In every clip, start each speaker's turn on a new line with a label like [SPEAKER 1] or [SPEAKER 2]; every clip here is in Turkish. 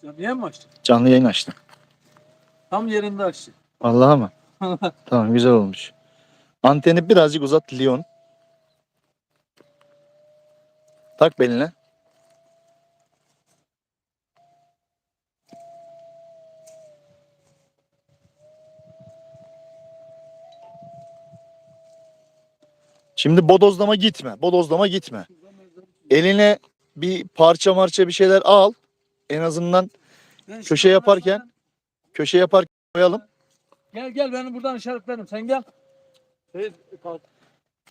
[SPEAKER 1] Sen niye mi açtın?
[SPEAKER 2] Canlı yayın açtım.
[SPEAKER 1] Tam yerinde açtın.
[SPEAKER 2] Allah'a mı? Tamam güzel olmuş. Anteni birazcık uzat Lyon. Tak beline. Şimdi bodozlama gitme. Bodozlama gitme. Eline bir parça marça bir şeyler al. En azından
[SPEAKER 1] Ben
[SPEAKER 2] Köşe
[SPEAKER 1] şimdi
[SPEAKER 2] yaparken- köşe yaparken koyalım.
[SPEAKER 1] Gel gel beni buradan işaretlerim. Sen gel. Kalk.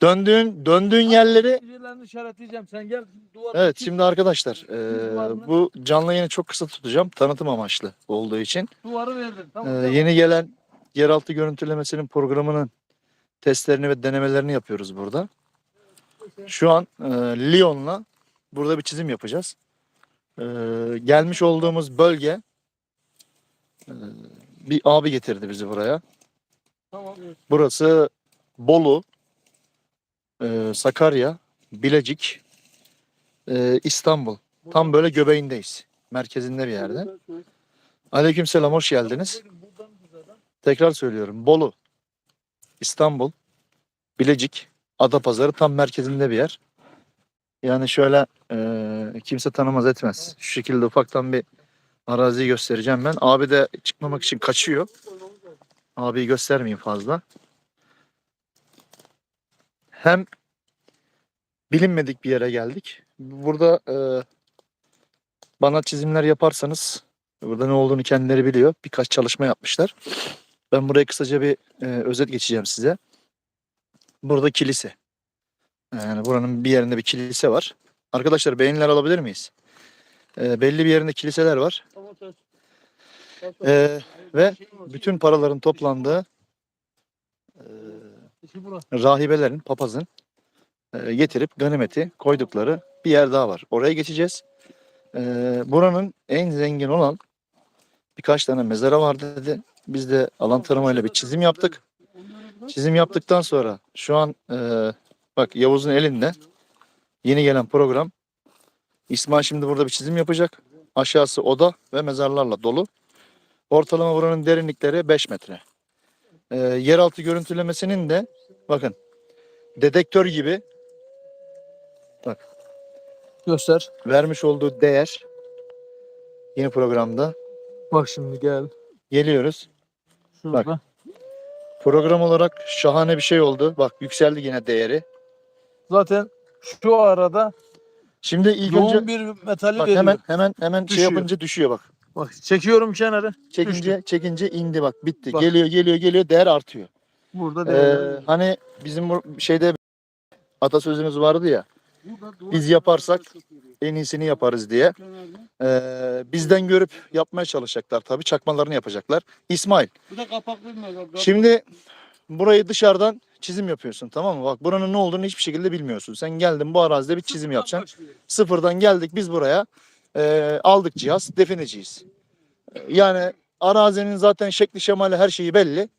[SPEAKER 2] Döndüğün döndüğün yerleri
[SPEAKER 1] Yerlerini işaretleyeceğim. Sen gel. Duvarı
[SPEAKER 2] Evet şimdi arkadaşlar eee, bu canlı yayını çok kısa tutacağım tanıtım amaçlı olduğu için.
[SPEAKER 1] Duvarı verdin.
[SPEAKER 2] Eee,
[SPEAKER 1] Tamam. tamam.
[SPEAKER 2] yeni gelen yeraltı görüntülemesinin programının testlerini ve denemelerini yapıyoruz burada. Şu an eee, Lyon'la burada bir çizim yapacağız. Eee, gelmiş olduğumuz bölge eee, bir abi getirdi bizi buraya.
[SPEAKER 1] Tamam.
[SPEAKER 2] Burası Bolu, eee, Sakarya, Bilecik, eee, İstanbul. Tam böyle göbeğindeyiz. Merkezinde bir yerde. Aleykümselam hoş geldiniz. Tekrar söylüyorum. Bolu, İstanbul, Bilecik, Adapazarı tam merkezinde bir yer. Yani şöyle eee, kimse tanımaz etmez. Şu şekilde ufaktan bir araziyi göstereceğim ben. Abi de çıkmamak için kaçıyor. Abiyi göstermeyeyim fazla. Hem bilinmedik bir yere geldik. Burada eee, bana çizimler yaparsanız burada ne olduğunu kendileri biliyor. Birkaç çalışma yapmışlar. Ben buraya kısaca bir e, özet geçeceğim size. Burada kilise. Yani buranın bir yerinde bir kilise var. Arkadaşlar beğeniler alabilir miyiz? E, belli bir yerinde kiliseler var. E, ve bütün paraların toplandığı e, rahibelerin, papazın e, getirip ganimeti koydukları bir yer daha var. Oraya geçeceğiz. E, buranın en zengin olan birkaç tane mezara var dedi. Biz de alan taramayla bir çizim yaptık. Çizim yaptıktan sonra şu an e, bak Yavuz'un elinde yeni gelen program. İsmail şimdi burada bir çizim yapacak. Aşağısı oda ve mezarlarla dolu. Ortalama buranın derinlikleri 5 metre. E, yeraltı görüntülemesinin de bakın dedektör gibi
[SPEAKER 1] Göster.
[SPEAKER 2] vermiş olduğu değer yeni programda
[SPEAKER 1] Bak şimdi gel.
[SPEAKER 2] geliyoruz.
[SPEAKER 1] Şurada.
[SPEAKER 2] Program olarak şahane bir şey oldu. Bak yükseldi yine değeri.
[SPEAKER 1] Zaten şu arada
[SPEAKER 2] Şimdi ilk
[SPEAKER 1] yoğun
[SPEAKER 2] önce
[SPEAKER 1] bir metali
[SPEAKER 2] bak
[SPEAKER 1] veriyor.
[SPEAKER 2] hemen hemen hemen şey
[SPEAKER 1] Düşüyor.
[SPEAKER 2] yapınca düşüyor bak.
[SPEAKER 1] Bak çekiyorum kenarı.
[SPEAKER 2] Çekince çekince indi bak bitti.
[SPEAKER 1] Bak.
[SPEAKER 2] Geliyor geliyor geliyor değer artıyor.
[SPEAKER 1] Burada
[SPEAKER 2] Ee,
[SPEAKER 1] değerli.
[SPEAKER 2] hani bizim bu şeyde atasözümüz vardı ya biz yaparsak en iyisini yaparız diye. Ee, bizden görüp yapmaya çalışacaklar tabii. Çakmalarını yapacaklar. İsmail
[SPEAKER 1] Bu da kapaklı
[SPEAKER 2] şimdi burayı dışarıdan çizim yapıyorsun tamam mı? Bak buranın ne olduğunu hiçbir şekilde bilmiyorsun. Sen geldin bu arazide bir çizim yapacaksın. Sıfırdan geldik biz buraya. Ee, aldık cihaz defineciyiz. Ee, Yani arazinin zaten şekli şemali her şeyi belli.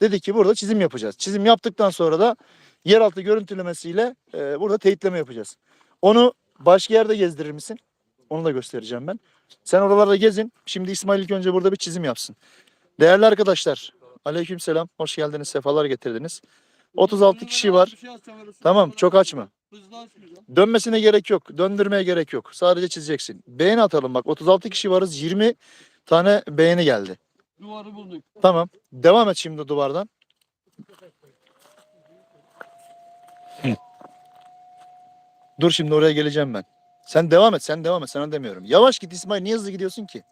[SPEAKER 2] Dedik ki burada çizim yapacağız. Çizim yaptıktan sonra da yeraltı görüntülemesiyle e, burada teyitleme yapacağız. Onu başka yerde gezdirir misin? Onu da göstereceğim ben. Sen oralarda gezin. Şimdi İsmail ilk önce burada bir çizim yapsın. Değerli arkadaşlar, aleykümselam. Hoş geldiniz, sefalar getirdiniz. 36 kişi var. Tamam, çok açma. Dönmesine gerek yok. Döndürmeye gerek yok. Sadece çizeceksin. Beğeni atalım bak. 36 kişi varız. 20 tane beğeni geldi.
[SPEAKER 1] Duvarı bulduk.
[SPEAKER 2] Tamam. Devam et şimdi duvardan. Dur şimdi oraya geleceğim ben. Sen devam et. Sen devam et. Sana demiyorum. Yavaş git İsmail. Niye hızlı gidiyorsun ki?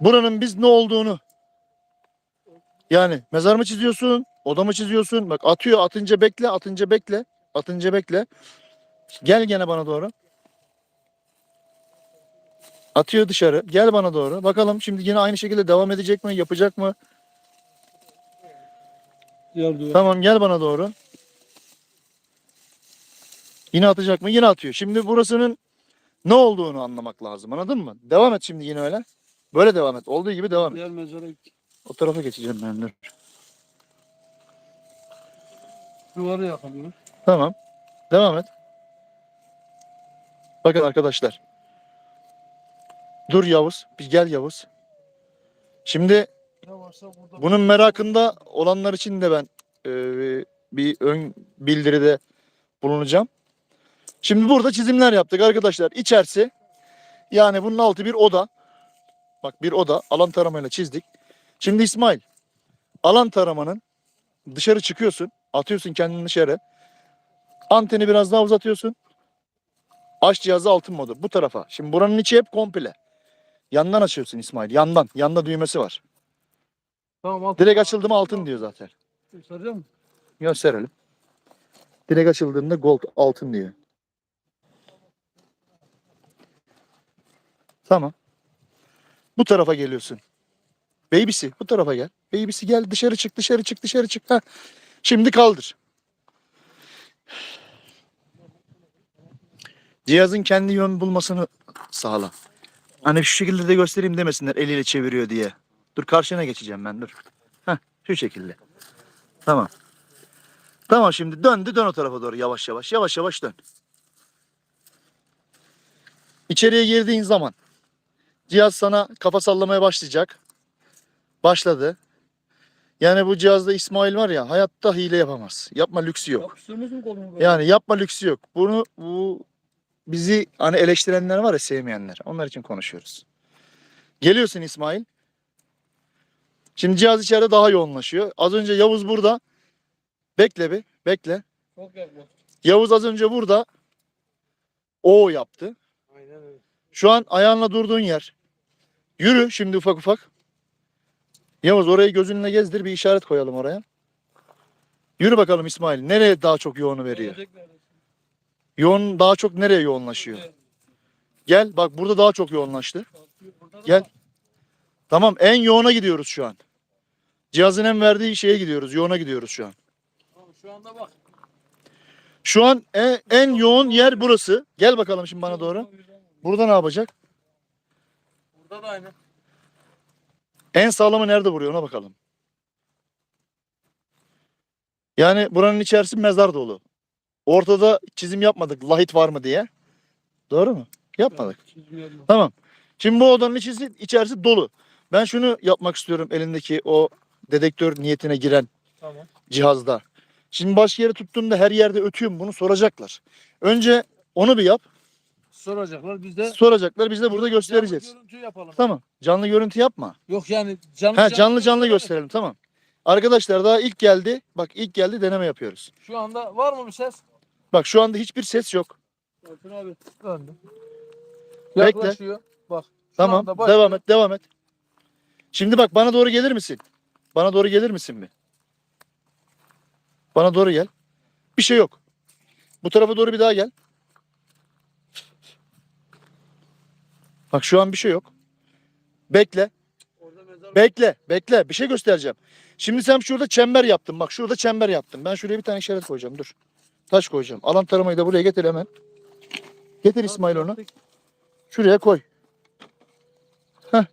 [SPEAKER 2] Buranın biz ne olduğunu yani mezar mı çiziyorsun? Oda mı çiziyorsun? Bak atıyor. Atınca bekle. Atınca bekle. Atınca bekle. Gel gene bana doğru. Atıyor dışarı. Gel bana doğru. Bakalım şimdi yine aynı şekilde devam edecek mi? Yapacak mı?
[SPEAKER 1] Duvar.
[SPEAKER 2] Tamam gel bana doğru. Yine atacak mı? Yine atıyor. Şimdi burasının ne olduğunu anlamak lazım. Anladın mı? Devam et şimdi yine öyle. Böyle devam et. Olduğu gibi devam et.
[SPEAKER 1] Diğer mezara
[SPEAKER 2] O tarafa geçeceğim ben dur.
[SPEAKER 1] duvarı yakalıyoruz.
[SPEAKER 2] Tamam. Devam et. Bakın arkadaşlar. Dur Yavuz. Bir gel Yavuz. Şimdi bunun merakında olanlar için de ben e, bir ön bildiride bulunacağım. Şimdi burada çizimler yaptık arkadaşlar. İçerisi yani bunun altı bir oda. Bak bir oda alan taramayla çizdik. Şimdi İsmail alan taramanın dışarı çıkıyorsun. Atıyorsun kendini dışarı. Anteni biraz daha uzatıyorsun. Aç cihazı altın modu bu tarafa. Şimdi buranın içi hep komple. Yandan açıyorsun İsmail. Yandan. Yanda düğmesi var.
[SPEAKER 1] Tamam altın.
[SPEAKER 2] Direkt açıldı mı altın diyor zaten.
[SPEAKER 1] Göstereceğim mi?
[SPEAKER 2] Gösterelim. Direkt açıldığında gold altın diyor. Tamam. Bu tarafa geliyorsun. Babysi bu tarafa gel. Babysi gel dışarı çık dışarı çık dışarı çık. Ha. Şimdi kaldır. Cihazın kendi yön bulmasını sağla. Hani şu şekilde de göstereyim demesinler eliyle çeviriyor diye. Dur karşına geçeceğim ben dur. Heh, şu şekilde. Tamam. Tamam şimdi döndü dön o tarafa doğru yavaş yavaş yavaş yavaş dön. İçeriye girdiğin zaman cihaz sana kafa sallamaya başlayacak. Başladı. Yani bu cihazda İsmail var ya hayatta hile yapamaz. Yapma lüksü yok. Yani yapma lüksü yok. Bunu bu bizi hani eleştirenler var ya sevmeyenler. Onlar için konuşuyoruz. Geliyorsun İsmail. Şimdi cihaz içeride daha yoğunlaşıyor. Az önce Yavuz burada. Bekle bir. Bekle.
[SPEAKER 1] Çok yaklaşık.
[SPEAKER 2] Yavuz az önce burada O yaptı.
[SPEAKER 1] Aynen öyle.
[SPEAKER 2] Şu an ayağınla durduğun yer. Yürü şimdi ufak ufak. Yavuz orayı gözünle gezdir bir işaret koyalım oraya. Yürü bakalım İsmail. Nereye daha çok yoğunu veriyor? Yoğun daha çok nereye yoğunlaşıyor? Gel bak burada daha çok yoğunlaştı. Gel. Tamam en yoğuna gidiyoruz şu an. Cihazın en verdiği şeye gidiyoruz. Yoğuna gidiyoruz şu an.
[SPEAKER 1] Şu anda bak.
[SPEAKER 2] Şu an en, en yoğun yer burası. Gel bakalım şimdi bana doğru. Burada ne yapacak?
[SPEAKER 1] Burada da aynı.
[SPEAKER 2] En sağlamı nerede vuruyor ona bakalım. Yani buranın içerisi mezar dolu. Ortada çizim yapmadık lahit var mı diye. Doğru mu? Yapmadık. Tamam. Şimdi bu odanın içerisi, içerisi dolu. Ben şunu yapmak istiyorum elindeki o dedektör niyetine giren
[SPEAKER 1] Tamam.
[SPEAKER 2] cihazda. Şimdi başka yere tuttuğunda her yerde ötüyor mu bunu soracaklar. Önce onu bir yap.
[SPEAKER 1] Soracaklar biz de.
[SPEAKER 2] Soracaklar biz de burada göstereceğiz.
[SPEAKER 1] Canlı görüntü yapalım.
[SPEAKER 2] Tamam. Canlı görüntü yapma.
[SPEAKER 1] Yok yani canlı
[SPEAKER 2] Ha canlı canlı
[SPEAKER 1] gösterelim.
[SPEAKER 2] tamam. Arkadaşlar daha ilk geldi. Bak ilk geldi deneme yapıyoruz.
[SPEAKER 1] Şu anda var mı bir ses?
[SPEAKER 2] Bak şu anda hiçbir ses yok.
[SPEAKER 1] Orkun abi döndü.
[SPEAKER 2] Bekle.
[SPEAKER 1] Yaklaşıyor. Bak. şu
[SPEAKER 2] Tamam.
[SPEAKER 1] anda başlıyor.
[SPEAKER 2] Devam et, devam et. Şimdi bak bana doğru gelir misin? Bana doğru gelir misin bir? Bana doğru gel. Bir şey yok. Bu tarafa doğru bir daha gel. Bak şu an bir şey yok. Bekle. Bekle, bekle. Bir şey göstereceğim. Şimdi sen şurada çember yaptın. Bak şurada çember yaptın. Ben şuraya bir tane işaret koyacağım. Dur. Taş koyacağım. Alan taramayı da buraya getir hemen. Getir İsmail onu. Şuraya koy. Heh.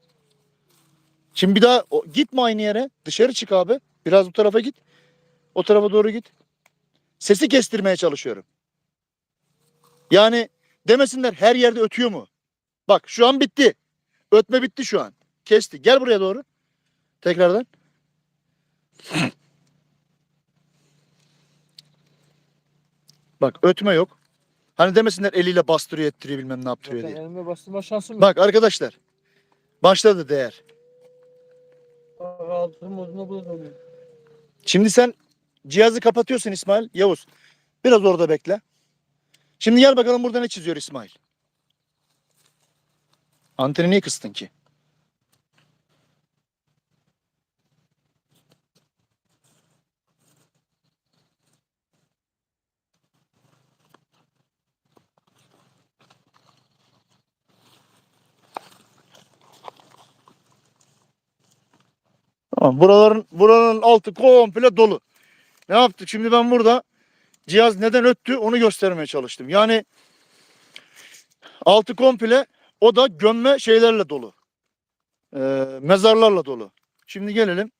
[SPEAKER 2] Şimdi bir daha o, gitme aynı yere. Dışarı çık abi. Biraz bu tarafa git. O tarafa doğru git. Sesi kestirmeye çalışıyorum. Yani demesinler her yerde ötüyor mu? Bak şu an bitti. Ötme bitti şu an. Kesti. Gel buraya doğru. Tekrardan. Bak ötme yok. Hani demesinler eliyle bastırıyor ettiriyor bilmem ne yaptırıyor
[SPEAKER 1] Zaten
[SPEAKER 2] diye.
[SPEAKER 1] elime bastırma şansım yok.
[SPEAKER 2] Bak arkadaşlar. Başladı değer. Şimdi sen cihazı kapatıyorsun İsmail. Yavuz. Biraz orada bekle. Şimdi gel bakalım burada ne çiziyor İsmail. Anteni niye kıstın ki? Tamam, buraların buranın altı komple dolu. Ne yaptık? Şimdi ben burada cihaz neden öttü onu göstermeye çalıştım. Yani altı komple o da gömme şeylerle dolu. Ee, mezarlarla dolu. Şimdi gelelim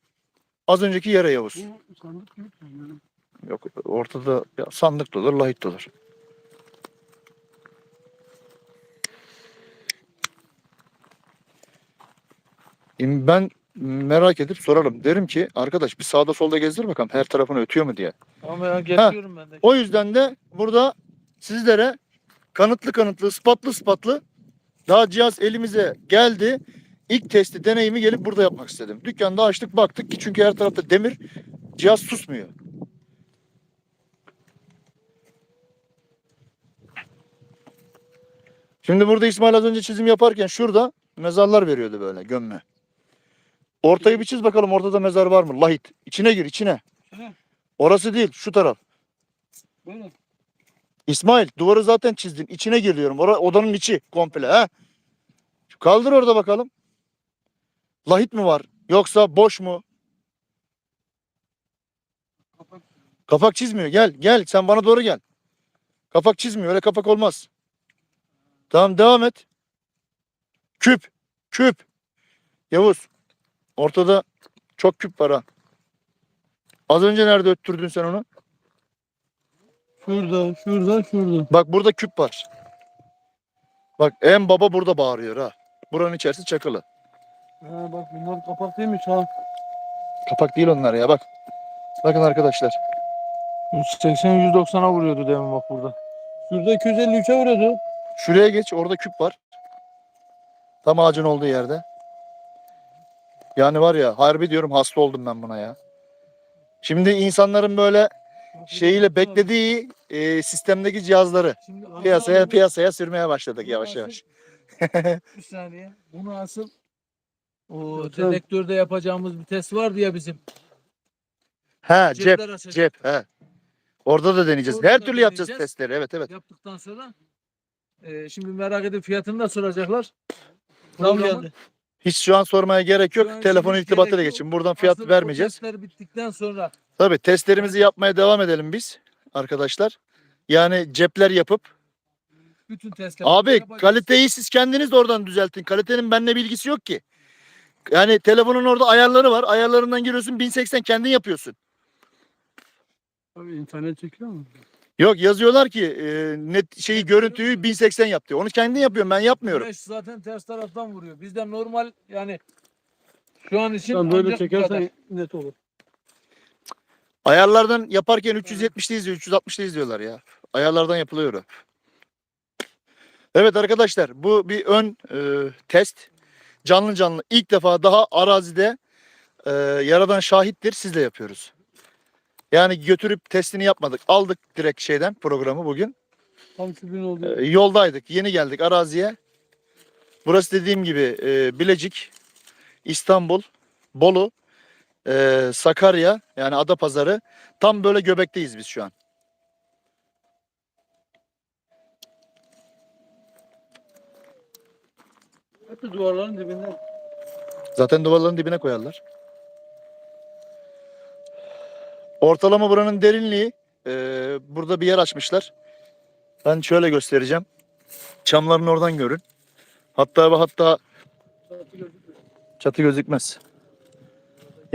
[SPEAKER 2] az önceki yere Yavuz. Yok ortada ya, sandık da olur, lahit. E, Ben merak edip sorarım. Derim ki arkadaş bir sağda solda gezdir bakalım her tarafını ötüyor mu diye.
[SPEAKER 1] Ama ya geçiyorum ben de.
[SPEAKER 2] O yüzden de burada sizlere kanıtlı kanıtlı, ispatlı ispatlı daha cihaz elimize geldi. İlk testi, deneyimi gelip burada yapmak istedim. Dükkanda açtık baktık ki çünkü her tarafta demir cihaz susmuyor. Şimdi burada İsmail az önce çizim yaparken şurada mezarlar veriyordu böyle gömme. Ortayı bir çiz bakalım ortada mezar var mı? Lahit. İçine gir içine.
[SPEAKER 1] İçine?
[SPEAKER 2] Orası değil şu taraf.
[SPEAKER 1] Böyle.
[SPEAKER 2] İsmail duvarı zaten çizdin. İçine giriyorum. Ora, odanın içi komple. He? Kaldır orada bakalım. Lahit mi var? Yoksa boş mu?
[SPEAKER 1] Kapak.
[SPEAKER 2] Kapak çizmiyor. Gel gel sen bana doğru gel. Kapak çizmiyor. Öyle kapak olmaz. Tamam devam et. Küp. Küp. Yavuz. Ortada çok küp var ha. Az önce nerede öttürdün sen onu?
[SPEAKER 1] Şurada, şurada, şurada.
[SPEAKER 2] Bak burada küp var. Bak en baba burada bağırıyor ha. Buranın içerisi çakılı.
[SPEAKER 1] Ha bak bunlar kapak değilmiş ha.
[SPEAKER 2] Kapak değil onlar ya bak. Bakın arkadaşlar.
[SPEAKER 1] 180 190'a vuruyordu demin bak burada. Şurada 253'e vuruyordu.
[SPEAKER 2] Şuraya geç orada küp var. Tam ağacın olduğu yerde. Yani var ya harbi diyorum hasta oldum ben buna ya. Şimdi insanların böyle şeyiyle beklediği e, sistemdeki cihazları
[SPEAKER 1] Şimdi
[SPEAKER 2] piyasaya
[SPEAKER 1] anlamadım.
[SPEAKER 2] piyasaya sürmeye başladık
[SPEAKER 1] Bunu
[SPEAKER 2] yavaş
[SPEAKER 1] asıl-
[SPEAKER 2] yavaş.
[SPEAKER 1] Bir saniye. Bunu asıl o
[SPEAKER 3] Evet,
[SPEAKER 1] dedektörde yapacağımız bir test vardı ya bizim.
[SPEAKER 2] Ha cep
[SPEAKER 1] Cepler açacak.
[SPEAKER 2] cep he. Orada da deneyeceğiz.
[SPEAKER 1] Orada
[SPEAKER 2] Her
[SPEAKER 1] da
[SPEAKER 2] türlü yapacağız
[SPEAKER 1] deneyeceğiz.
[SPEAKER 2] testleri. Evet evet.
[SPEAKER 1] Yaptıktan sonra e, şimdi merak edip fiyatını da soracaklar.
[SPEAKER 3] Zam geldi.
[SPEAKER 2] Hiç şu an sormaya gerek yok.
[SPEAKER 1] Şu an
[SPEAKER 2] Telefon
[SPEAKER 1] şimdi
[SPEAKER 2] irtibatıyla
[SPEAKER 1] gerek yok.
[SPEAKER 2] geçin. Buradan fiyat
[SPEAKER 1] Asıl o
[SPEAKER 2] vermeyeceğiz.
[SPEAKER 1] testler bittikten sonra
[SPEAKER 2] Tabii testlerimizi yapmaya devam edelim biz arkadaşlar. Yani cepler yapıp
[SPEAKER 1] bütün testler
[SPEAKER 2] Abi kaliteyi siz kendiniz de oradan düzeltin. Kalitenin benimle bilgisi yok ki. Yani telefonun orada ayarları var. Ayarlarından giriyorsun 1080 kendin yapıyorsun.
[SPEAKER 3] Abi internet çekiyor mu?
[SPEAKER 2] Yok yazıyorlar ki e, net şeyi görüntüyü 1080 yap diyor. Onu kendin yapıyorum ben yapmıyorum.
[SPEAKER 1] Güneş zaten ters taraftan vuruyor. Bizde normal yani şu an için
[SPEAKER 3] Sen böyle
[SPEAKER 1] ancak bu kadar.
[SPEAKER 3] çekersen net olur.
[SPEAKER 2] Ayarlardan yaparken 370'te izliyor, 360'ta izliyorlar ya. Ayarlardan yapılıyor. Evet arkadaşlar bu bir ön e, test. Canlı canlı ilk defa daha arazide e, yaradan şahittir sizle yapıyoruz. Yani götürüp testini yapmadık. Aldık direkt şeyden programı bugün.
[SPEAKER 3] Tam gün oldu.
[SPEAKER 2] E, yoldaydık. Yeni geldik araziye. Burası dediğim gibi e, Bilecik, İstanbul, Bolu, e, Sakarya yani Adapazarı. Tam böyle göbekteyiz biz şu an.
[SPEAKER 3] Hep de duvarların dibinde.
[SPEAKER 2] Zaten duvarların dibine koyarlar. Ortalama buranın derinliği e, burada bir yer açmışlar. Ben şöyle göstereceğim. Çamların oradan görün. Hatta ve hatta çatı gözükmez.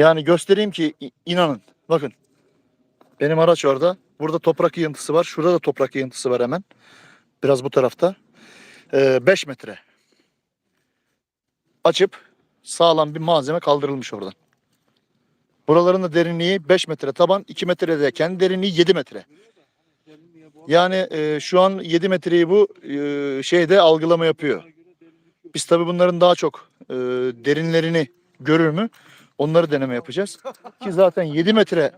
[SPEAKER 2] Yani göstereyim ki inanın. Bakın. Benim araç orada. Burada toprak yığıntısı var. Şurada da toprak yığıntısı var hemen. Biraz bu tarafta. 5 metre. Açıp sağlam bir malzeme kaldırılmış oradan. Buraların da derinliği 5 metre taban, 2 metre de kendi derinliği 7 metre. Yani e, şu an 7 metreyi bu e, şeyde algılama yapıyor. Biz tabii bunların daha çok e, derinlerini görür mü? Onları deneme yapacağız. Ki zaten 7 metre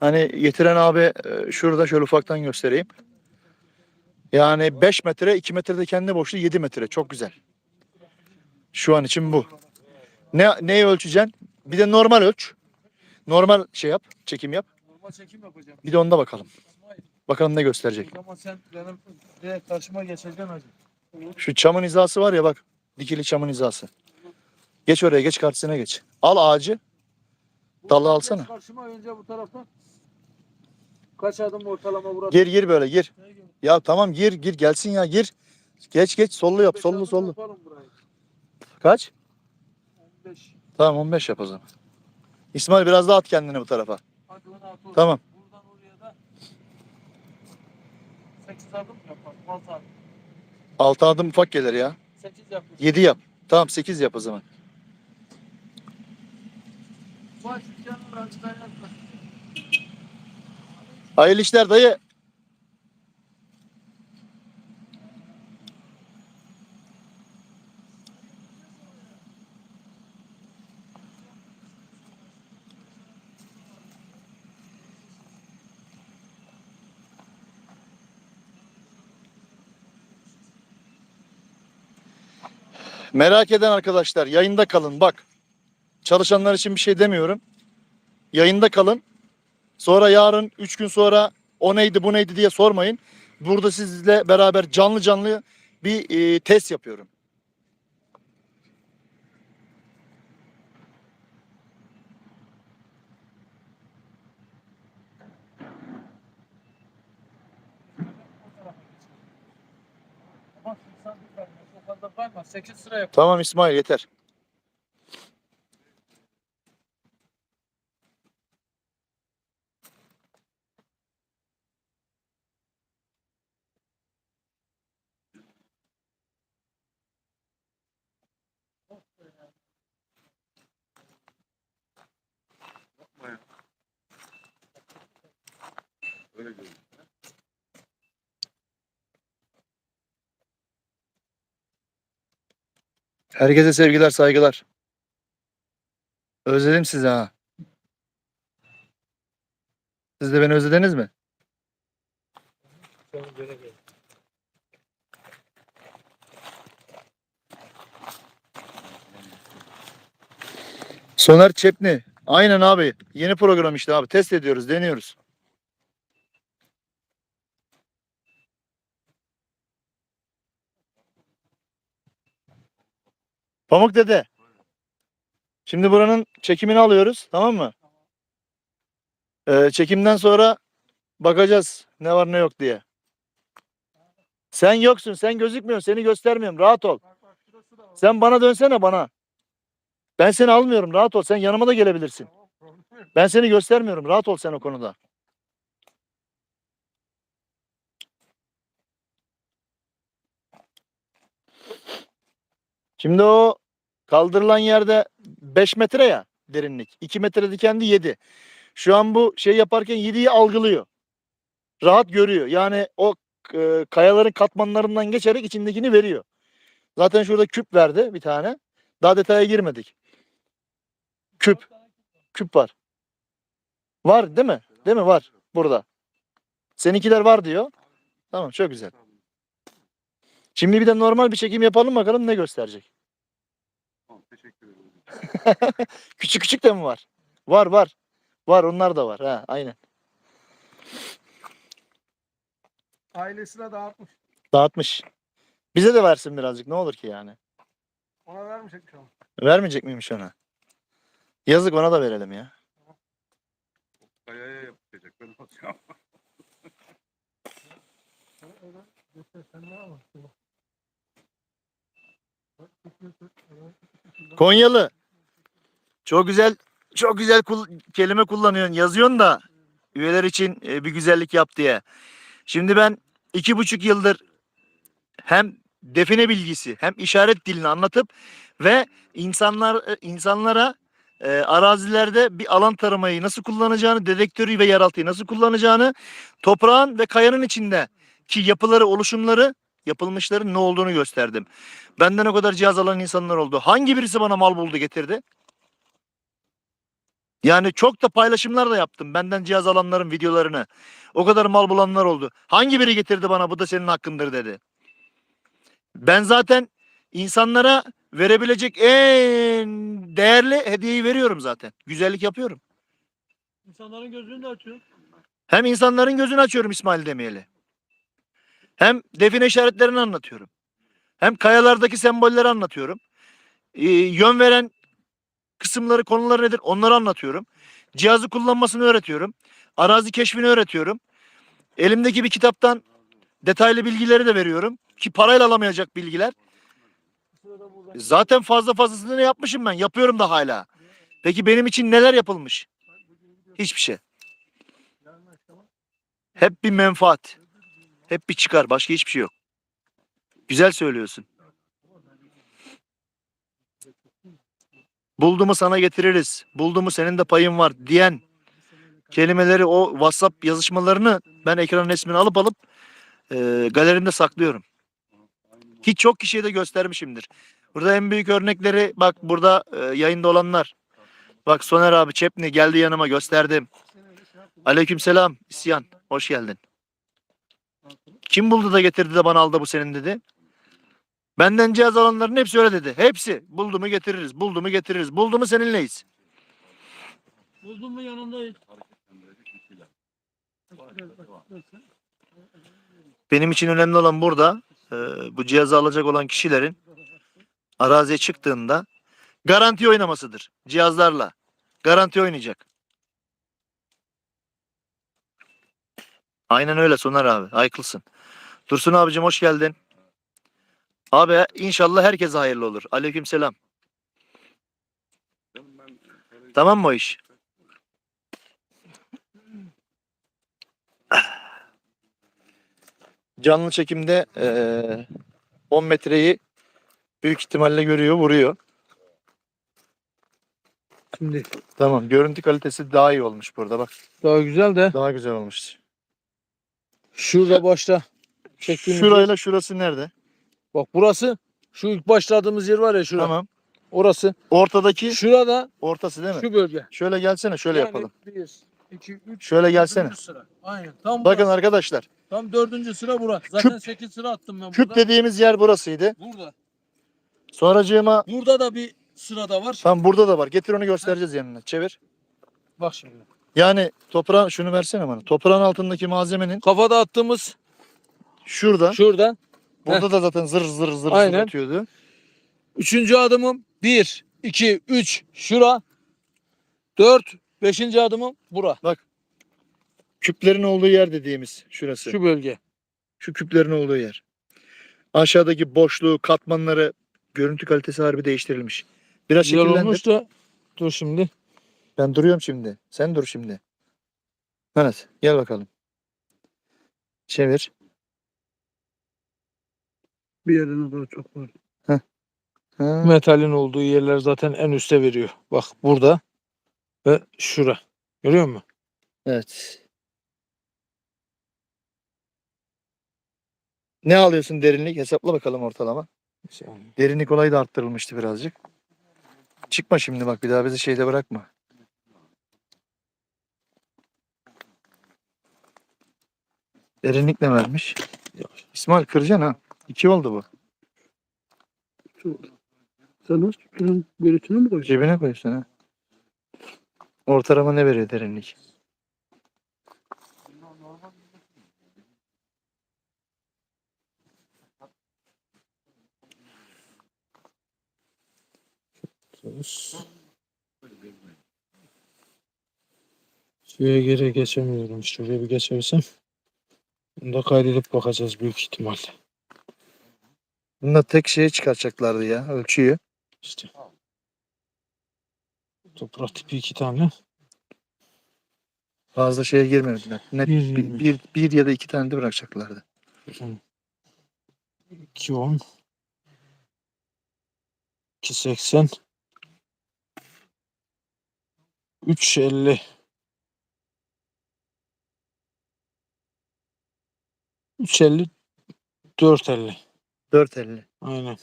[SPEAKER 2] hani getiren abi e, şurada şöyle ufaktan göstereyim. Yani 5 metre, 2 metre de kendi boşluğu 7 metre. Çok güzel. Şu an için bu. Ne neyi ölçeceksin? Bir de normal ölç. Normal şey yap, çekim yap.
[SPEAKER 1] Normal çekim yapacağım.
[SPEAKER 2] Bir de onda bakalım. Bakalım ne gösterecek.
[SPEAKER 1] O zaman sen benim direkt karşıma geçeceksin hacı.
[SPEAKER 2] Şu çamın hizası var ya bak. Dikili çamın hizası. Geç oraya, geç karşısına geç. Al ağacı. Dalı alsana.
[SPEAKER 1] Karşıma önce bu taraftan. Kaç adım ortalama burası?
[SPEAKER 2] Gir gir böyle gir. Ya tamam gir gir gelsin ya gir. Geç geç sollu yap sollu sollu. Kaç?
[SPEAKER 1] 15.
[SPEAKER 2] Tamam 15 yap o zaman. İsmail biraz daha at kendini bu tarafa.
[SPEAKER 1] Hadi 16 olsun.
[SPEAKER 2] Tamam.
[SPEAKER 1] Buradan oraya da 8 adım yapalım? 6 adım.
[SPEAKER 2] 6 adım ufak gelir ya.
[SPEAKER 1] 8 yapmış.
[SPEAKER 2] 7 yap. Tamam 8 yap o zaman. Hayırlı işler dayı. Merak eden arkadaşlar yayında kalın bak. Çalışanlar için bir şey demiyorum. Yayında kalın. Sonra yarın 3 gün sonra o neydi bu neydi diye sormayın. Burada sizle beraber canlı canlı bir e, test yapıyorum.
[SPEAKER 1] Sekiz sıra
[SPEAKER 2] Herkese sevgiler saygılar. Özledim sizi ha. Siz de beni özlediniz mi? Soner Çepni. Aynen abi. Yeni program işte abi. Test ediyoruz, deniyoruz. Pamuk dede. Şimdi buranın çekimini alıyoruz. Tamam mı? Ee, çekimden sonra bakacağız ne var ne yok diye. Sen yoksun. Sen gözükmüyorsun. Seni göstermiyorum. Rahat ol. Sen bana dönsene bana. Ben seni almıyorum. Rahat ol. Sen yanıma da gelebilirsin. Ben seni göstermiyorum. Rahat ol sen o konuda. Şimdi o kaldırılan yerde 5 metre ya derinlik. 2 metre dikendi 7. Şu an bu şey yaparken 7'yi algılıyor. Rahat görüyor. Yani o e, kayaların katmanlarından geçerek içindekini veriyor. Zaten şurada küp verdi bir tane. Daha detaya girmedik. Küp. Küp var. Var değil mi? Değil mi? Var. Burada. Seninkiler var diyor. Tamam çok güzel. Şimdi bir de normal bir çekim yapalım bakalım ne gösterecek. küçük küçük de mi var? Var var. Var onlar da var. Ha, aynen.
[SPEAKER 3] Ailesine dağıtmış.
[SPEAKER 2] Dağıtmış. Bize de versin birazcık ne olur ki yani.
[SPEAKER 3] Ona vermeyecek şu an.
[SPEAKER 2] Vermeyecek miymiş ona? Yazık ona da verelim ya.
[SPEAKER 4] Kayaya yapacak. Ben?
[SPEAKER 2] Konyalı. Çok güzel çok güzel kul- kelime kullanıyorsun. Yazıyorsun da üyeler için e, bir güzellik yap diye. Şimdi ben iki buçuk yıldır hem define bilgisi hem işaret dilini anlatıp ve insanlar e, insanlara e, arazilerde bir alan taramayı nasıl kullanacağını, dedektörü ve yeraltıyı nasıl kullanacağını, toprağın ve kayanın içinde ki yapıları, oluşumları, yapılmışların ne olduğunu gösterdim. Benden o kadar cihaz alan insanlar oldu. Hangi birisi bana mal buldu getirdi? Yani çok da paylaşımlar da yaptım. Benden cihaz alanların videolarını. O kadar mal bulanlar oldu. Hangi biri getirdi bana bu da senin hakkındır dedi. Ben zaten insanlara verebilecek en değerli hediyeyi veriyorum zaten. Güzellik yapıyorum.
[SPEAKER 3] İnsanların gözünü de açıyor.
[SPEAKER 2] Hem insanların gözünü açıyorum İsmail Demeyeli. Hem define işaretlerini anlatıyorum. Hem kayalardaki sembolleri anlatıyorum. Ee, yön veren kısımları, konuları nedir onları anlatıyorum. Cihazı kullanmasını öğretiyorum. Arazi keşfini öğretiyorum. Elimdeki bir kitaptan detaylı bilgileri de veriyorum. Ki parayla alamayacak bilgiler. Zaten fazla fazlasını yapmışım ben. Yapıyorum da hala. Peki benim için neler yapılmış? Hiçbir şey. Hep bir menfaat. Hep bir çıkar. Başka hiçbir şey yok. Güzel söylüyorsun. buldu mu sana getiririz, buldu mu senin de payın var diyen kelimeleri o WhatsApp yazışmalarını ben ekran resmini alıp alıp e, galerimde saklıyorum. Hiç çok kişiye de göstermişimdir. Burada en büyük örnekleri bak burada e, yayında olanlar. Bak Soner abi Çepni geldi yanıma gösterdim. Aleykümselam İsyan hoş geldin. Kim buldu da getirdi de bana aldı bu senin dedi. Benden cihaz alanların hepsi öyle dedi. Hepsi buldu mu getiririz, buldu mu getiririz, buldu mu seninleyiz.
[SPEAKER 3] Buldun mu yanındayız.
[SPEAKER 2] Benim için önemli olan burada e, bu cihazı alacak olan kişilerin araziye çıktığında garanti oynamasıdır. Cihazlarla. Garanti oynayacak. Aynen öyle Soner abi. Haklısın. Dursun abicim hoş geldin. Abi inşallah herkese hayırlı olur. Aleykümselam. Tamam mı o iş? Canlı çekimde eee 10 metreyi büyük ihtimalle görüyor, vuruyor.
[SPEAKER 1] Şimdi
[SPEAKER 2] Tamam. Görüntü kalitesi daha iyi olmuş burada bak.
[SPEAKER 1] daha güzel de
[SPEAKER 2] Daha güzel olmuş.
[SPEAKER 1] şurada başta çektiğimiz
[SPEAKER 2] Şurayla şurası nerede?
[SPEAKER 1] bak burası şu ilk başladığımız yer var ya şura.
[SPEAKER 2] Tamam.
[SPEAKER 1] Orası.
[SPEAKER 2] Ortadaki
[SPEAKER 1] Şurada
[SPEAKER 2] ortası değil mi?
[SPEAKER 1] şu bölge.
[SPEAKER 2] Şöyle gelsene şöyle yapalım.
[SPEAKER 1] Bir, iki, üç.
[SPEAKER 2] Şöyle gelsene.
[SPEAKER 1] Sıra. Aynen. Tam
[SPEAKER 2] Bakın
[SPEAKER 1] burası.
[SPEAKER 2] arkadaşlar.
[SPEAKER 1] Tam dördüncü sıra bura. Zaten sekiz sıra attım ben
[SPEAKER 2] Küp
[SPEAKER 1] burada.
[SPEAKER 2] dediğimiz yer burasıydı.
[SPEAKER 1] Burada.
[SPEAKER 2] Sonracığıma
[SPEAKER 1] Burada da bir sırada var.
[SPEAKER 2] tam burada da var. Getir onu göstereceğiz yanına. Çevir.
[SPEAKER 1] Bak şimdi.
[SPEAKER 2] Yani toprağın şunu versene bana. Toprağın altındaki malzemenin
[SPEAKER 1] Kafada attığımız
[SPEAKER 2] şurada.
[SPEAKER 1] şurada.
[SPEAKER 2] Burada da zaten zır zır zır zır
[SPEAKER 1] Aynen.
[SPEAKER 2] ötüyordu.
[SPEAKER 1] Üçüncü adımım bir, iki, üç şura. Dört, beşinci adımım bura.
[SPEAKER 2] Küplerin olduğu yer dediğimiz şurası. Şu,
[SPEAKER 1] Şu bölge.
[SPEAKER 2] küplerin olduğu yer. Aşağıdaki boşluğu, katmanları görüntü kalitesi harbi değiştirilmiş. Biraz
[SPEAKER 1] Güzel
[SPEAKER 2] şekillendir.
[SPEAKER 1] olmuş da. Dur şimdi.
[SPEAKER 2] Ben duruyorum şimdi. Sen dur şimdi. Evet, gel bakalım. Çevir.
[SPEAKER 3] Bir yerine kadar çok var.
[SPEAKER 2] Ha,
[SPEAKER 1] Metalin olduğu yerler zaten en üste veriyor. Bak burada ve şura. Görüyor musun?
[SPEAKER 2] evet. Ne alıyorsun derinlik? Hesapla bakalım ortalama. Derinlik olayı da arttırılmıştı birazcık. Çıkma şimdi bak bir daha bizi şeyde bırakma. Derinlik ne vermiş? İsmail kıracaksın ha. İki oldu bu.
[SPEAKER 3] Sen nasıl tutuyorsun? Görüntünü mü koyacaksın?
[SPEAKER 2] Cebine koyuyorsun ha. Ortalama ne veriyor derinlik?
[SPEAKER 1] Şuraya geri geçemiyorum. Şuraya bir geçersem. Bunu da kaydedip bakacağız büyük ihtimalle.
[SPEAKER 2] Bunda tek şeyi çıkaracaklardı ya ölçüyü.
[SPEAKER 1] İşte. Toprak tipi iki tane.
[SPEAKER 2] Fazla şeye girmediler. Net
[SPEAKER 1] Bir,
[SPEAKER 2] bir, bir, bir ya da iki tane de bırakacaklardı.
[SPEAKER 1] 2 10 280 350 350 450
[SPEAKER 2] 4.50.
[SPEAKER 1] aynen.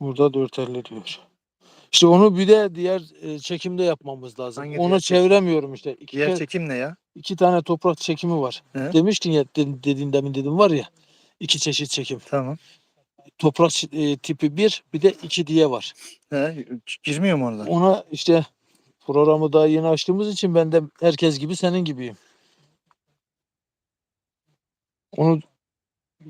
[SPEAKER 1] Burada 450 diyor. İşte onu bir de diğer e, çekimde yapmamız lazım.
[SPEAKER 2] Hangi
[SPEAKER 1] onu
[SPEAKER 2] çekim?
[SPEAKER 1] çeviremiyorum işte. İki,
[SPEAKER 2] Diğer
[SPEAKER 1] kere-
[SPEAKER 2] çekim ne ya?
[SPEAKER 1] iki tane toprak çekimi var.
[SPEAKER 2] He.
[SPEAKER 1] Demiştin ya de- dediğin demin dedim var ya. iki çeşit çekim.
[SPEAKER 2] Tamam.
[SPEAKER 1] Toprak e, tipi 1 bir de 2 diye var.
[SPEAKER 2] He, girmiyor mu orada?
[SPEAKER 1] Ona işte programı daha yeni açtığımız için ben de herkes gibi senin gibiyim. Onu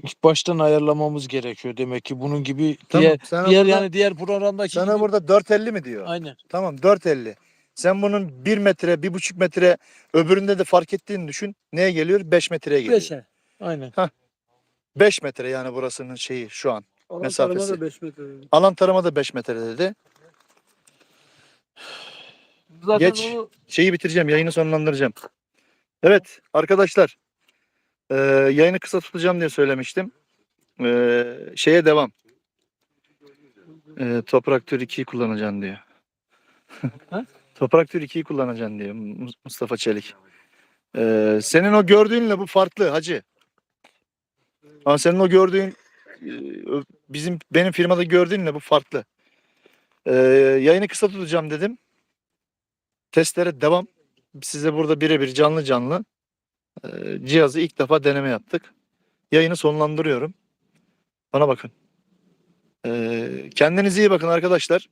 [SPEAKER 1] ilk baştan ayarlamamız gerekiyor demek ki bunun gibi
[SPEAKER 2] Tamam.
[SPEAKER 1] diğer,
[SPEAKER 2] sana
[SPEAKER 1] diğer
[SPEAKER 2] burada,
[SPEAKER 1] yani diğer programdaki
[SPEAKER 2] sana
[SPEAKER 1] gibi-
[SPEAKER 2] burada 4.50 mi diyor?
[SPEAKER 1] aynen.
[SPEAKER 2] Tamam 4.50. Sen bunun 1 metre, 1,5 metre öbüründe de fark ettiğini düşün. Neye geliyor? 5 metreye geliyor.
[SPEAKER 1] Beşe. Aynen.
[SPEAKER 2] 5 metre yani burasının şeyi şu an.
[SPEAKER 3] Alan
[SPEAKER 2] Mesafesi.
[SPEAKER 3] tarıma da 5 metre. dedi.
[SPEAKER 2] Alan tarama da 5 metre dedi.
[SPEAKER 1] Zaten
[SPEAKER 2] Geç.
[SPEAKER 1] onu
[SPEAKER 2] Şeyi bitireceğim, yayını sonlandıracağım. Evet arkadaşlar. Eee, yayını kısa tutacağım diye söylemiştim. Eee, şeye devam. Ee, Toprak Tür 2'yi kullanacaksın diyor. Toprak Tür 2'yi kullanacaksın diyor Mu- Mustafa Çelik. Ee, senin o gördüğünle bu farklı hacı. Ama senin o gördüğün e, bizim benim firmada gördüğünle bu farklı. Ee, yayını kısa tutacağım dedim. Testlere devam. Size burada birebir canlı canlı cihazı ilk defa deneme yaptık. Yayını sonlandırıyorum. Bana bakın. Ee, kendinize iyi bakın arkadaşlar.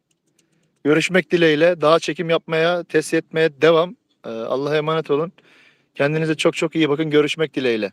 [SPEAKER 2] Görüşmek dileğiyle. Daha çekim yapmaya, test etmeye devam. Ee, Allah'a emanet olun. Kendinize çok çok iyi bakın. Görüşmek dileğiyle.